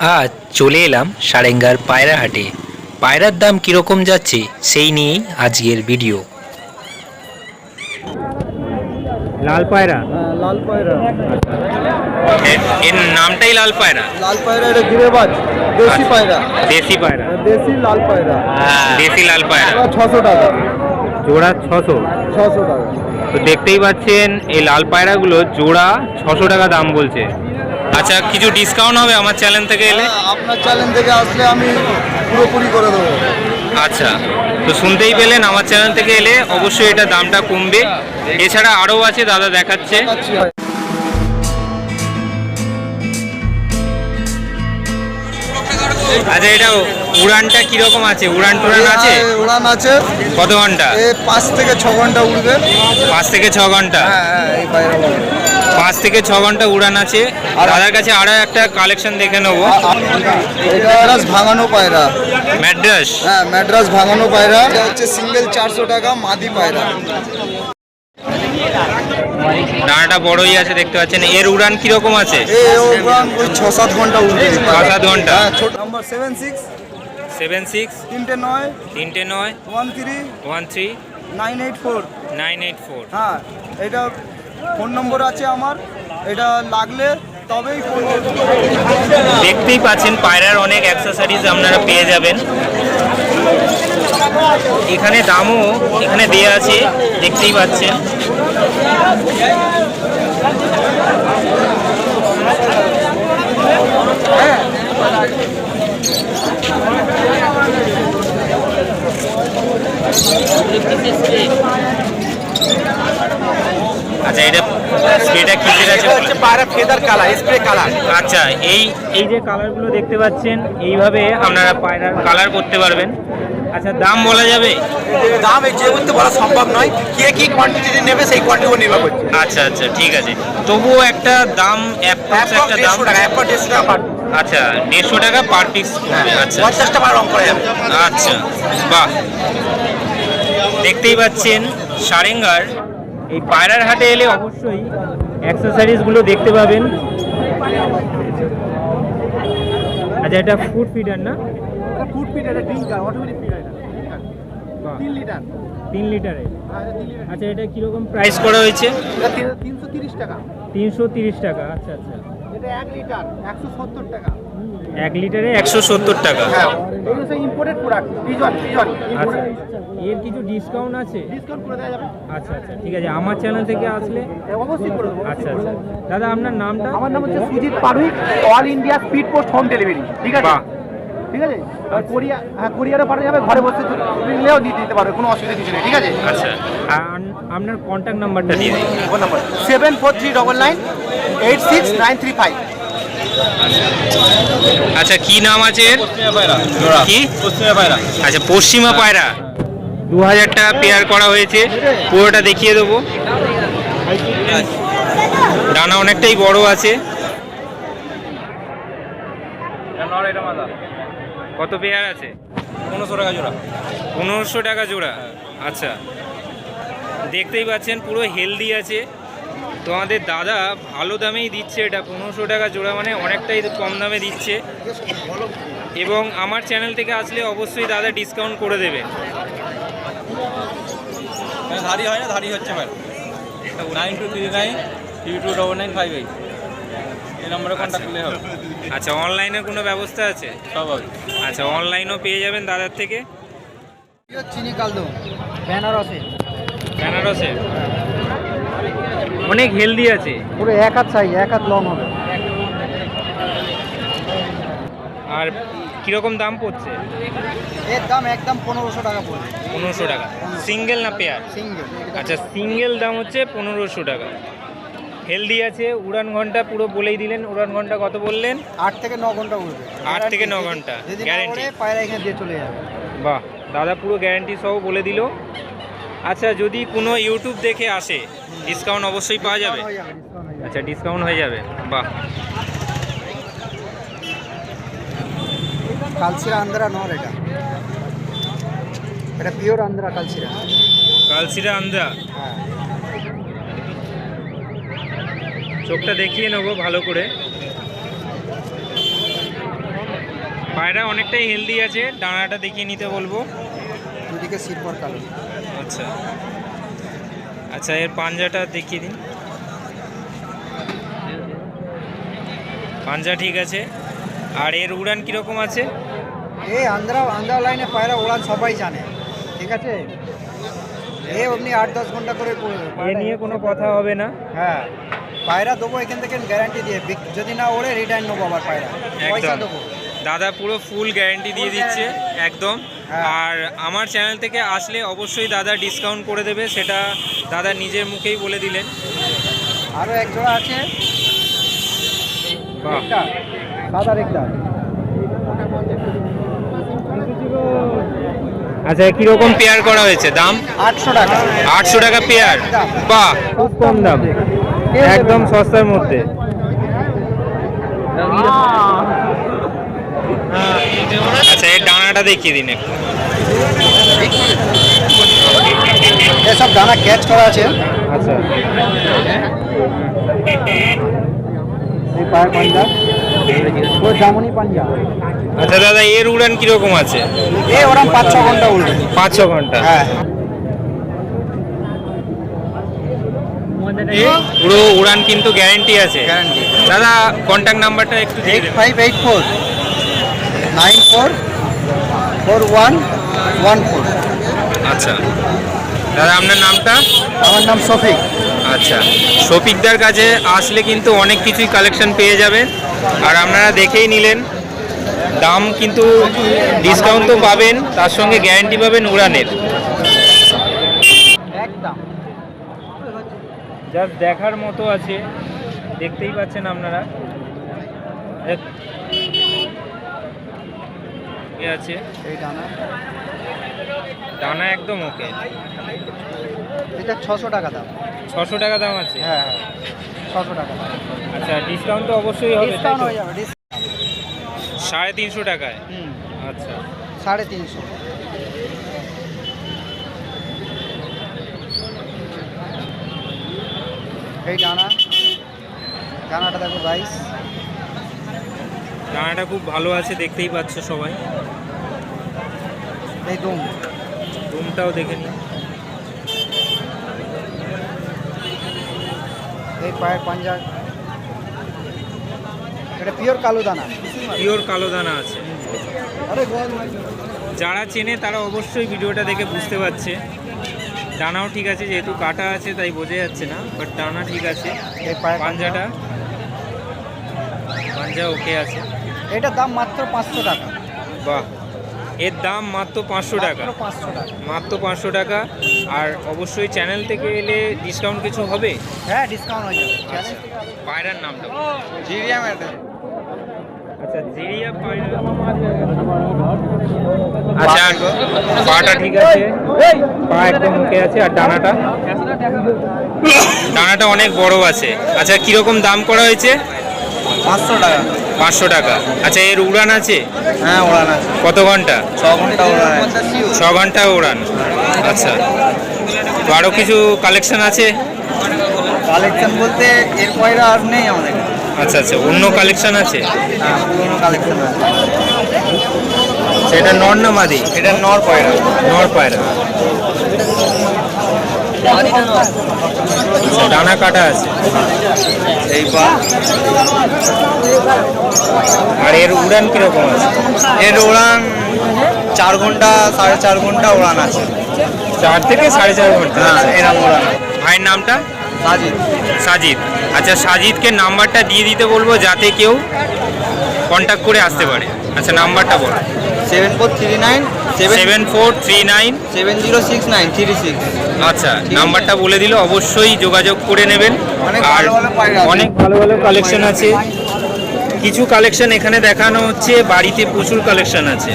আজ চলে এলাম সারেঙ্গার পায়রা হাটে। পায়রার দাম কীরকম যাচ্ছে সেই নিয়েই আজকের ভিডিও। লাল পায়রা? হ্যাঁ, লাল পায়রা। এর নামটাই লাল পায়রা? লাল পায়রা এটা গিরেবাজ দেশি আচ্ছা। পায়রা। দেশি পায়রা। দেশি লাল পায়রা। দেশি লাল পায়রা। ছশো টাকা। জোড়া ছশো? ছশো টাকা। তো দেখতেই পাচ্ছেন এই লাল পায়রাগুলো জোড়া ছশো টাকা দাম বলছে। আচ্ছা কিছু ডিসকাউন্ট হবে আমার চ্যানেল থেকে এলে? হ্যাঁ, আপনার চ্যানেল থেকে আসলে আমি পুরোপুরি করে দেবো। আচ্ছা তো শুনতেই পেলেন আমার চ্যানেল থেকে এলে অবশ্যই এটা দামটা কমবে। এছাড়া আরও আছে দাদা দেখাচ্ছে। আচ্ছা এটা উড়ানটা কীরকম আছে? উড়ান টুরান আছে? উড়ান আছে। কত ঘণ্টা? এ পাঁচ থেকে ছ ঘণ্টা উড়বে। পাঁচ থেকে ছ ঘণ্টা? হ্যাঁ হ্যাঁ। পাঁচ থেকে ছ ঘণ্টা উড়ান আছে। দাদার কাছে আরও একটা কালেকশন দেখে নেব। এটা ভাঙানো পায়রা। ম্যাড্রাস? হ্যাঁ ম্যাড্রাস ভাঙানো পায়রা। এটা হচ্ছে সিঙ্গেল চারশো টাকা মাদি পায়রা। ডানাটা বড়ই আছে দেখতে পাচ্ছেন। এর উড়ান কীরকম আছে? এ উড়ান ওই ছ সাত ঘণ্টা। ছ সাত ঘণ্টা? হ্যাঁ ছোট number seven six seven six তিনটে নয়। তিনটে নয়। One three one three nine eight four nine eight four হ্যাঁ এটা ফোন নম্বর আছে আমার। এটা লাগলে দেখতেই পাচ্ছেন, পায়রার অনেক অ্যাক্সেসরিজ আপনারা পেয়ে যাবেন। এখানে দামও এখানে দেয়া আছে, দেখতেই পাচ্ছেন। আচ্ছা এটা স্প্রেটা কিসের আছে বলুন? পায়রা ফেদার কালার স্প্রে কালার। আচ্ছা এই এই যে কালারগুলো দেখতে পাচ্ছেন এইভাবে আপনারা পায়রার কালার করতে পারবেন। আচ্ছা দাম বলা যাবে? দাম এই যে করতে বলা সম্ভব নয়। কে কি কোয়ান্টিটি নেবে সেই কোয়ান্টিটি নির্ভর করছে। আচ্ছা আচ্ছা ঠিক আছে। তবুও একটা দাম অ্যাপ্রক্স একটা দাম টাকা টাকা আচ্ছা দেড়শো টাকা পার পিস আচ্ছা। পঞ্চাশটা বার রং করা যাবে। আচ্ছা বাহ। দেখতেই পাচ্ছেন সারেঙ্গার এই পায়রার হাটে এলে অবশ্যই অ্যাক্সেসরিজগুলো দেখতে পাবেন। আচ্ছা এটা ফুড ফিডার না? ফুড ড্রিঙ্কার অটোমেটিক বাহ, তিন লিটার তিন লিটারে হ্যাঁ আচ্ছা এটা কীরকম প্রাইস করা হয়েছে? এটা তিনশো তিরিশ টাকা। তিনশো তিরিশ টাকা আচ্ছা আচ্ছা। এটা এক লিটার একশো সত্তর টাকা। এক লিটারে একশো সত্তর টাকা। হ্যাঁ। ইম্পোর্টেড প্রোডাক্ট পিজন পিজন আচ্ছা এর কিছু ডিসকাউন্ট আছে? ডিসকাউন্ট করে দেওয়া যাবে। আচ্ছা আচ্ছা ঠিক আছে আমার চ্যানেল থেকে আসলে? অবশ্যই করে দেবো আচ্ছা আচ্ছা। দাদা আপনার নামটা? আমার নাম হচ্ছে Sujit Parui all India speed post home delivery ঠিক আছে? ঠিক আছে? আর কোরিয়া হ্যাঁ কোরিয়ারও পাঠানো যাবে ঘরে বসে নিলেও দিয়ে দিতে পারবে কোনো অসুবিধা কিছু নেই ঠিক আছে? আচ্ছা আপনার কন্ট্যাক্ট নাম্বারটা দিয়ে দিন। Phone number seven four three double nine eight six nine three five আচ্ছা কি নাম আছে এর? কি? পশ্চিমা পায়রা। আচ্ছা পশ্চিমা পায়রা। দু হাজার টাকা পেয়ার করা হয়েছে। পুরোটা দেখিয়ে দেবো। ডানা অনেকটাই বড় আছে। কত পেয়ার আছে? পনেরোশো টাকা জোড়া। পনেরোশো টাকা জোড়া। আচ্ছা। দেখতেই পাচ্ছেন পুরো হেলদি আছে। তো আমাদের দাদা ভালো দামেই দিচ্ছে এটা পনেরোশো টাকা জোড়া মানে অনেকটাই কম দামে দিচ্ছে। এবং আমার চ্যানেল থেকে আসলে অবশ্যই দাদা ডিসকাউন্ট করে দেবে। ধারি হয় না ধারি হচ্ছে nine two three nine three two double nine five eight এই নম্বরে কন্ট্যাক্ট করলে হবে। আচ্ছা অনলাইনে কোনো ব্যবস্থা আছে? সব হবে। আচ্ছা অনলাইনও পেয়ে যাবেন দাদার থেকে। চিনি কালদো বেনারসে। বেনারসে? অনেক হেলদি আছে। পুরো এক হাত সাইজ এক হাত লং হবে। আর কীরকম দাম পড়ছে? এর দাম একদম পনেরোশো টাকা পড়বে পনেরোশো টাকা। সিঙ্গেল না পেয়ার সিঙ্গেল আচ্ছা সিঙ্গেল দাম হচ্ছে পনেরোশো টাকা। হেলদি আছে উড়ান ঘণ্টা পুরো বলেই দিলেন। উড়ান ঘণ্টা কত বললেন? আট থেকে ন ঘণ্টা উঠবে আট থেকে ন ঘণ্টা গ্যারেন্টি পায়রা এখানে দিয়ে চলে যাবে। বাহ দাদা পুরো গ্যারেন্টি সহ বলে দিল। আচ্ছা যদি কোনো ইউটিউব দেখে আসে ডিসকাউন্ট অবশ্যই পাওয়া যাবে। আচ্ছা ডিসকাউন্ট হয়ে যাবে। বাহ। কালসিরা আন্ধ্রা নর এটা। এটা পিওর আন্ধ্রা কালসিরা কালসিরা আন্দা হ্যাঁ। চোখটা দেখিয়ে নেব ভালো করে। পায়রা অনেকটাই হেলদি আছে ডানাটা দেখিয়ে নিতে বলব। দুদিকে সিলভার কালো। আচ্ছা। আচ্ছা এর পাঞ্জাটা দেখিয়ে দিন। পাঞ্জা ঠিক আছে। আর এর উড়ান কীরকম আছে? এই আন্ধ্রা আন্দ্রা লাইনে পায়রা উড়ান সবাই জানে ঠিক আছে? এ অমনি আট দশ ঘণ্টা করে এ নিয়ে কোনো কথা হবে না। হ্যাঁ পায়রা দেবো এখান থেকে গ্যারান্টি দিয়ে যদি না ওড়ে রিটার্ন নেব আবার পায়রা। পয়সা দেবো। দাদা পুরো ফুল গ্যারেন্টি দিয়ে দিচ্ছে একদম। আর আমার চ্যানেল থেকে আসলে অবশ্যই দাদা ডিসকাউন্ট করে দেবে সেটা দাদা নিজের মুখেই বলে দিলেন। আরও এক জোড়া আছে। সাদা আচ্ছা কীরকম পেয়ার করা হয়েছে? দাম? আটশো টাকা। আটশো টাকা পেয়ার বা খুব কম দাম। একদম সস্তার মধ্যে আচ্ছা এর দেখিয়ে দিন একটু। এসব দানা ক্যাচ করা আছে। আচ্ছা। এই পায়ের পাঞ্জা। ওই জামুনি পাঞ্জা। আচ্ছা দাদা এর উড়ান কীরকম আছে? এ ওরম পাঁচ ছ ঘণ্টা উঠবে পাঁচ ছ ঘণ্টা? হ্যাঁ। পুরো উড়ান কিন্তু গ্যারেন্টি আছে। গ্যারান্টি দাদা কন্ট্যাক্ট নাম্বারটা একটু eight five eight four nine four four one one four. আচ্ছা। দাদা আপনার নামটা? আমার নাম শফিক। আচ্ছা। শফিকদার কাছে আসলে কিন্তু অনেক কিছুই কালেকশন পেয়ে যাবেন। আর আপনারা দেখেই নিলেন দাম কিন্তু ডিসকাউন্টও পাবেন তার সঙ্গে গ্যারেন্টি পাবেন উড়ানের। একদম। জাস্ট দেখার মতো আছে দেখতেই পাচ্ছেন আপনারা। এক- এ আছে? এই দানা দানা একদম ওকে। এটা ছশো টাকা দাম। ছশো টাকা দাম আছে? হ্যাঁ হ্যাঁ ছশো টাকা আচ্ছা ডিসকাউন্ট তো অবশ্যই হবে ডিসকাউন্ট? হয়ে যাবে সাড়ে তিনশো টাকায়? হুম। আচ্ছা। সাড়ে তিনশো। এই ডানা। ডানাটা দেখো গাইস দানাটা খুব ভালো আছে দেখতেই পাচ্ছ সবাই। এই দুম রুমটাও দেখে নিন এই পায়ের পাঞ্জা। এটা পিওর কালো দানা। পিওর কালো দানা আছে। আরে যারা চেনে তারা অবশ্যই ভিডিওটা দেখে বুঝতে পারছে। ডানাও ঠিক আছে যেহেতু কাটা আছে তাই বোঝা যাচ্ছে না বাট ডানা ঠিক আছে। পাঞ্জাটা? পাঞ্জা। ওকে আছে। এটা দাম মাত্র পাঁচশো টাকা। বাহ। এর দাম মাত্র পাঁচশো টাকা। মাত্র পাঁচশো টাকা। মাত্র পাঁচশো টাকা। আর অবশ্যই চ্যানেল থেকে এলে ডিসকাউন্ট কিছু হবে? হ্যাঁ ডিসকাউন্ট হয়ে যাবে। আচ্ছা পায়রার নামটা জিরিয়া ম্যাডাম। আচ্ছা জিরিয়া পায়রা। আচ্ছা পাটা ঠিক আছে। পা একদম মুখে আছে আর ডানাটা? ডানাটা অনেক বড় আছে। আচ্ছা কীরকম দাম করা হয়েছে? পাঁচশো টাকা। পাঁচশো টাকা। আচ্ছা এর উড়ান আছে? হ্যাঁ ওড়ান আছে। কত ঘণ্টা? ছ ঘণ্টা ওড়ান ছ ঘণ্টা উড়ান। আচ্ছা। তো আরও কিছু কালেকশন আছে? কালেকশন বলতে এর পয়রা আর নেই আমাদের। আচ্ছা আচ্ছা। অন্য কালেকশন আছে? হ্যাঁ পুরোনো কালেকশন আছে। সেটা নর না মাদি এটা নর পয়রা নর পায়রা ডানা কাটা আছে। এই পা আর এর উড়ান কীরকম আছে? এর উড়ান চার ঘণ্টা সাড়ে চার ঘণ্টা উড়ান আছে। চার থেকে সাড়ে চার ঘণ্টা? হ্যাঁ এরকম উড়ান ভাইয়ের নামটা? সাজিদ। সাজিদ। আচ্ছা সাজিদকে নাম্বারটা দিয়ে দিতে বলব যাতে কেউ কন্ট্যাক্ট করে আসতে পারে। আচ্ছা নাম্বারটা বলো। Seven four three nine seven seven four three nine seven zero six nine three six. আচ্ছা নাম্বারটা বলে দিলে অবশ্যই যোগাযোগ করে নেবেন। আর। অনেক ভালো ভালো কালেকশন আছে। কিছু কালেকশন এখানে দেখানো হচ্ছে বাড়িতে প্রচুর কালেকশন আছে।